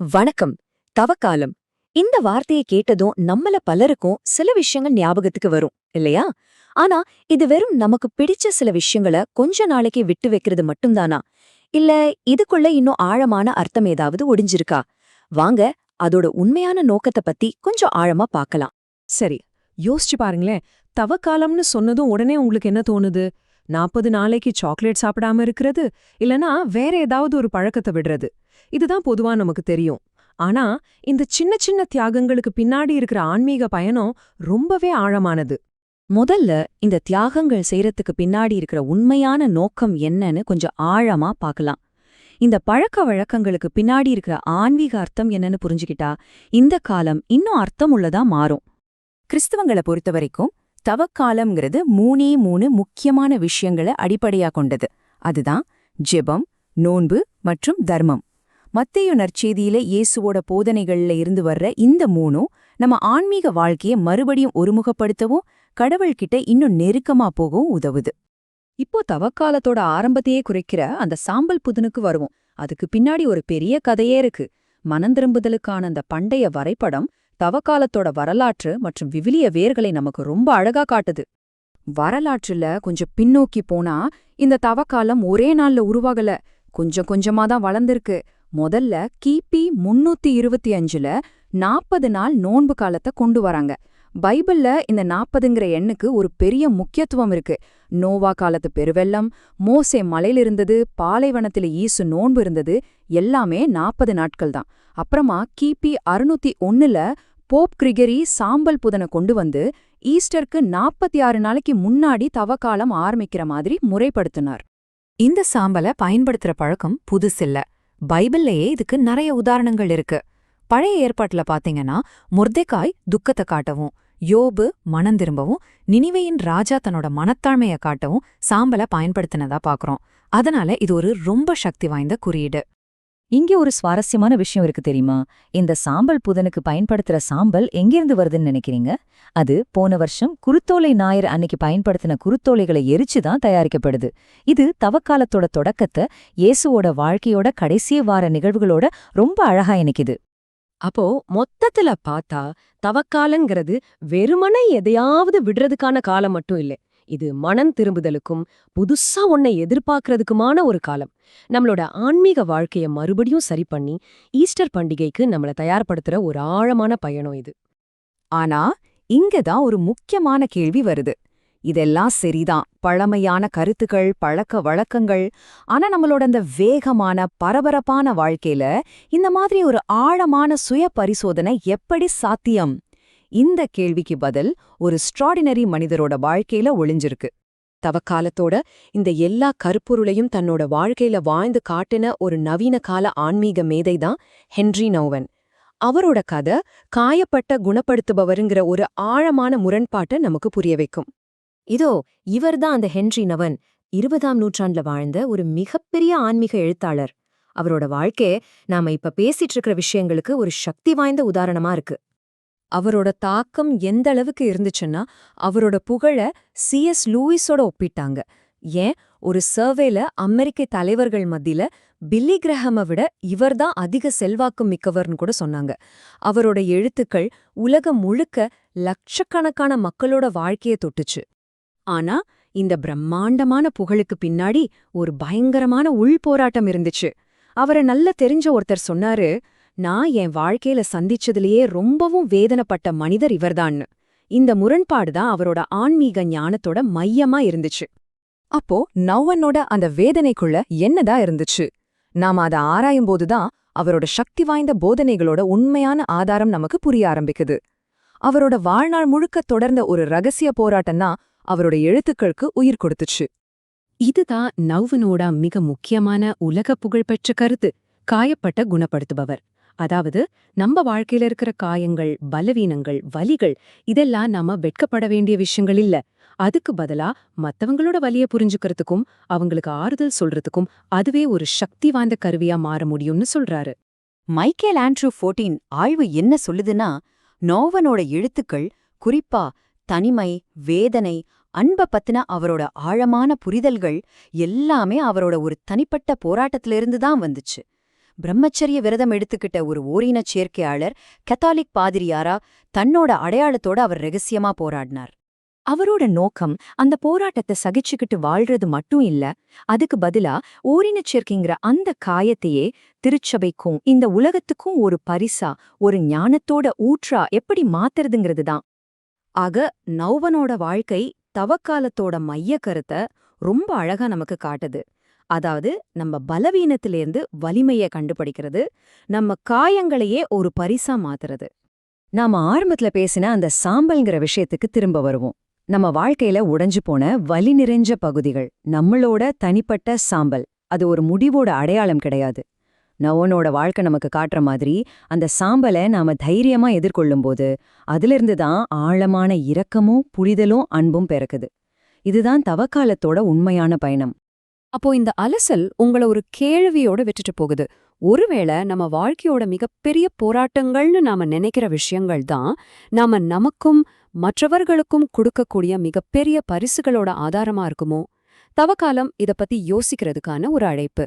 வணக்கம். தவக்காலம். இந்த வார்த்தையை கேட்டதும் நம்மள பலருக்கும் சில விஷயங்கள் ஞாபகத்துக்கு வரும் இல்லையா? ஆனா இது வெறும் நமக்கு பிடிச்ச சில விஷயங்கள கொஞ்ச நாளைக்கு விட்டு வைக்கிறது மட்டும்தானா? இல்ல இதுக்குள்ள இன்னும் ஆழமான அர்த்தம் ஏதாவது ஒடிஞ்சிருக்கா? வாங்க அதோட உண்மையான நோக்கத்தை பத்தி கொஞ்சம் ஆழமா பார்க்கலாம் சரி யோசிச்சு பாருங்களேன். தவக்காலம்னு சொன்னதும் உடனே உங்களுக்கு என்ன தோணுது? நாற்பது நாளைக்கு சாக்லேட் சாப்பிடாம இருக்கிறது இல்லனா வேற ஏதாவது ஒரு பழக்கத்தை விடுறது. இதுதான் பொதுவா நமக்கு தெரியும். ஆனா இந்த சின்ன சின்ன தியாகங்களுக்கு பின்னாடி இருக்கிற ஆன்மீக பயணம் ரொம்பவே ஆழமானது. முதல்ல இந்த தியாகங்கள் செய்யறதுக்கு பின்னாடி இருக்கிற உண்மையான நோக்கம் என்னன்னு கொஞ்சம் ஆழமா பார்க்கலாம். இந்த பழக்க வழக்கங்களுக்கு பின்னாடி இருக்கிற ஆன்மீக அர்த்தம் என்னன்னு புரிஞ்சுக்கிட்டா இந்த காலம் இன்னும் அர்த்தமுள்ளதா மாறும். கிறிஸ்தவங்களை பொறுத்தவரைக்கும் தவக்காலம்ங்கிறது மூணே மூணு முக்கியமான விஷயங்களை அடிப்படையா கொண்டது. அதுதான் ஜெபம் நோன்பு மற்றும் தர்மம். மத்திய நற்செய்தியில இயேசுவோட போதனைகள்ல இருந்து வர்ற இந்த மூணும் நம்ம ஆன்மீக வாழ்க்கையை மறுபடியும் ஒருமுகப்படுத்தவும் கடவுள்கிட்ட இன்னும் நெருக்கமா போகவும் உதவுது. இப்போ தவக்காலத்தோட ஆரம்பத்தையே குறைக்கிற அந்த சாம்பல் புதனுக்கு வருவோம். அதுக்கு பின்னாடி ஒரு பெரிய கதையே இருக்கு. மனந்திரும்புதலுக்கான அந்த பண்டைய வரைபடம் தவக்காலத்தோட வரலாற்று மற்றும் விவிலிய வேர்களை நமக்கு ரொம்ப அழகா காட்டுது. வரலாற்றுல கொஞ்சம் பின்னோக்கி போனா இந்த தவக்காலம் ஒரே நாள்ல உருவாகல. கொஞ்சம் கொஞ்சமா தான் வளர்ந்திருக்கு. முதல்ல கிபி முன்னூத்தி இருபத்தி அஞ்சுல நாற்பது நாள் நோன்பு காலத்தை கொண்டு வராங்க. பைபிள்ல இந்த நாற்பதுங்கிற எண்ணுக்கு ஒரு பெரிய முக்கியத்துவம் இருக்கு. நோவா காலத்து பெருவெள்ளம் மோசே மலையில இருந்தது பாலைவனத்துல ஈசு நோன்பு இருந்தது எல்லாமே நாற்பது நாட்கள் தான். அப்புறமா கிபி அறுநூத்தி ஒன்னுல போப் கிரிகரி சாம்பல் புதனை கொண்டு வந்து ஈஸ்டருக்கு நாற்பத்தி ஆறு நாளைக்கு முன்னாடி தவக்காலம் ஆரம்பிக்கிற மாதிரி முறைப்படுத்தினார். இந்த சாம்பலை பயன்படுத்துற பழக்கம் புதுசில்ல பைபிள்லயே இதுக்கு நிறைய உதாரணங்கள் இருக்கு. பழைய ஏற்பாட்டுல பாத்தீங்கன்னா முர்தேக்காய் துக்கத்தை காட்டவும் யோபு மனம் திரும்பவும் நினிவையின் ராஜா தன்னோட மனத்தாழ்மைய காட்டவும் சாம்பலை பயன்படுத்தினதா பாக்குறோம். அதனால இது ஒரு ரொம்ப சக்தி வாய்ந்த குறியீடு. இங்கே ஒரு சுவாரஸ்யமான விஷயம் இருக்கு தெரியுமா? இந்த சாம்பல் புதனுக்கு பயன்படுத்துற சாம்பல் எங்கிருந்து வருதுன்னு நினைக்கிறீங்க? அது போன வருஷம் குருத்தோலை ஞாயிறு அன்னைக்கு பயன்படுத்தின குருத்தோலைகளை எரிச்சு தான் தயாரிக்கப்படுது. இது தவக்காலத்தோட தொடக்கத்தை இயேசுவோட வாழ்க்கையோட கடைசி வார நிகழ்வுகளோட ரொம்ப அழகா இணைக்குது. அப்போ மொத்தத்துல பார்த்தா தவக்காலங்கிறது வெறுமனை எதையாவது விடுறதுக்கான காலம் மட்டும் இல்லை. இது மனம் திரும்புதலுக்கும் புதுசா உன்னை எதிர்பார்க்கறதுக்குமான ஒரு காலம். நம்மளோட ஆன்மீக வாழ்க்கைய மறுபடியும் சரி பண்ணி ஈஸ்டர் பண்டிகைக்கு நம்மள தயார்படுத்துற ஒரு ஆழமான பயணம் இது. ஆனா இங்கதான் ஒரு முக்கியமான கேள்வி வருது. இதெல்லாம் சரிதான். பழமையான கருத்துக்கள் பழக்க வழக்கங்கள். ஆனா நம்மளோட அந்த வேகமான பரபரப்பான வாழ்க்கையில இந்த மாதிரி ஒரு ஆழமான சுய பரிசோதனை எப்படி சாத்தியம்? இந்த கேள்விக்கு பதில் ஒரு ஸ்ட்ராடினரி மனிதரோட வாழ்க்கையில ஒளிஞ்சிருக்கு. தவக்காலத்தோட இந்த எல்லா கருப்பொருளையும் தன்னோட வாழ்க்கையில வாழ்ந்து காட்டின ஒரு நவீன கால ஆன்மீக மேதைதான் ஹென்றி நோவன். அவரோட கதை காயப்பட்ட குணப்படுத்துபவருங்கிற ஒரு ஆழமான முரண்பாட்டை நமக்கு புரிய வைக்கும். இதோ இவர்தான் அந்த ஹென்றி நவன். இருபதாம் நூற்றாண்டுல வாழ்ந்த ஒரு மிகப்பெரிய ஆன்மீக எழுத்தாளர். அவரோட வாழ்க்கை நாம இப்ப பேசிட்டு இருக்கிற விஷயங்களுக்கு ஒரு சக்தி வாய்ந்த உதாரணமா இருக்கு. அவரோட தாக்கம் எந்த அளவுக்கு இருந்துச்சுன்னா அவரோட புகழ சிஎஸ் லூயிஸோட ஒப்பிட்டாங்க. ஏன்? ஒரு சர்வேல அமெரிக்க தலைவர்கள் மத்தியில பில்லி கிரஹம விட இவர்தான் அதிக செல்வாக்கு மிக்கவர்னு கூட சொன்னாங்க. அவரோட எழுத்துக்கள் உலகம் முழுக்க லட்சக்கணக்கான மக்களோட வாழ்க்கையை தொட்டுச்சு. ஆனா இந்த பிரம்மாண்டமான புகழுக்கு பின்னாடி ஒரு பயங்கரமான உள் போராட்டம் இருந்துச்சு. அவரை நல்ல தெரிஞ்ச ஒருத்தர் சொன்னாரு நான் என் வாழ்க்கையில சந்திச்சதுலயே ரொம்பவும் வேதனைப்பட்ட மனிதர் இவர்தான்னு. இந்த முரண்பாடு தான் அவரோட ஆன்மீக ஞானத்தோட மையமா இருந்துச்சு. அப்போ நௌவனோட அந்த வேதனைக்குள்ள என்னதான் இருந்துச்சு? நாம அதை ஆராயும்போதுதான் அவரோட சக்தி வாய்ந்த போதனைகளோட உண்மையான ஆதாரம் நமக்கு புரிய ஆரம்பிக்குது. அவரோட வாழ்நாள் முழுக்க தொடர்ந்த ஒரு ரகசிய போராட்டம் தான் அவரோட எழுத்துக்களுக்கு உயிர் கொடுத்துச்சு. இதுதான் நவ்வனோட மிக முக்கியமான உலக புகழ்பெற்ற கருத்து காயப்பட்ட குணப்படுத்துபவர். அதாவது நம்ம வாழ்க்கையில இருக்கிற காயங்கள் பலவீனங்கள் வலிகள் இதெல்லாம் நாம வெட்கப்பட வேண்டிய விஷயங்கள் இல்ல. அதுக்கு பதிலா மத்தவங்களோட வலிய புரிஞ்சுக்கிறதுக்கும் அவங்களுக்கு ஆறுதல் சொல்றதுக்கும் அதுவே ஒரு சக்தி வாய்ந்த கருவியா மாற முடியும்னு சொல்றாரு. மைக்கேல் ஆண்ட்ரூ ஃபோர்டீன் ஆய்வு என்ன சொல்லுதுன்னா நோவனோட எழுத்துக்கள் குறிப்பா தனிமை வேதனை அன்ப பத்தின அவரோட ஆழமான புரிதல்கள் எல்லாமே அவரோட ஒரு தனிப்பட்ட போராட்டத்திலிருந்து தான் வந்துச்சு. பிரம்மச்சரிய விரதம் எடுத்துக்கிட்ட ஒரு ஓரினச் சேர்க்கையாளர் கத்தாலிக் பாதிரியாரா தன்னோட அடையாளத்தோட அவர் ரகசியமா போராடினார். அவரோட நோக்கம் அந்த போராட்டத்தை சகிச்சுக்கிட்டு வாழ்றது மட்டும் இல்ல அதுக்கு பதிலா ஓரினச் சேர்க்கைங்கிற அந்த காயத்தையே திருச்சபைக்கும் இந்த உலகத்துக்கும் ஒரு பரிசா ஒரு ஞானத்தோட ஊற்றா எப்படி மாத்துறதுங்கிறது தான். ஆக நௌவனோட வாழ்க்கை தவக்காலத்தோட மைய கருத்தை ரொம்ப அழகா நமக்கு காட்டுது. அதாவது நம்ம பலவீனத்திலேருந்து வலிமைய கண்டுபிடிக்கிறது நம்ம காயங்களையே ஒரு பரிசா மாத்துறது. நாம ஆரம்பத்துல பேசின அந்த சாம்பல்ங்கிற விஷயத்துக்கு திரும்ப வருவோம். நம்ம வாழ்க்கையில உடைஞ்சு போன வலி நிறைஞ்ச பகுதிகள் நம்மளோட தனிப்பட்ட சாம்பல். அது ஒரு முடிவோட அடையாளம் கிடையாது. நவோனோட வாழ்க்கை நமக்கு காட்டுற மாதிரி அந்த சாம்பலை நாம தைரியமா எதிர்கொள்ளும்போது அதிலிருந்து தான் ஆழமான இரக்கமும் புரிதலும் அன்பும் பிறக்குது. இதுதான் தவக்காலத்தோட உண்மையான பயணம். அப்போ இந்த அலசல் உங்கள ஒரு கேள்வியோட விட்டுட்டு போகுது. ஒருவேளை நம்ம வாழ்க்கையோட மிகப்பெரிய போராட்டங்கள்னு நாம நினைக்கிற விஷயங்கள் தான் நாம நமக்கும் மற்றவர்களுக்கும் கொடுக்கக்கூடிய மிகப்பெரிய பரிசுகளோட ஆதாரமா இருக்குமோ? தவக்காலம் இத பத்தி யோசிக்கிறதுக்கான ஒரு அழைப்பு.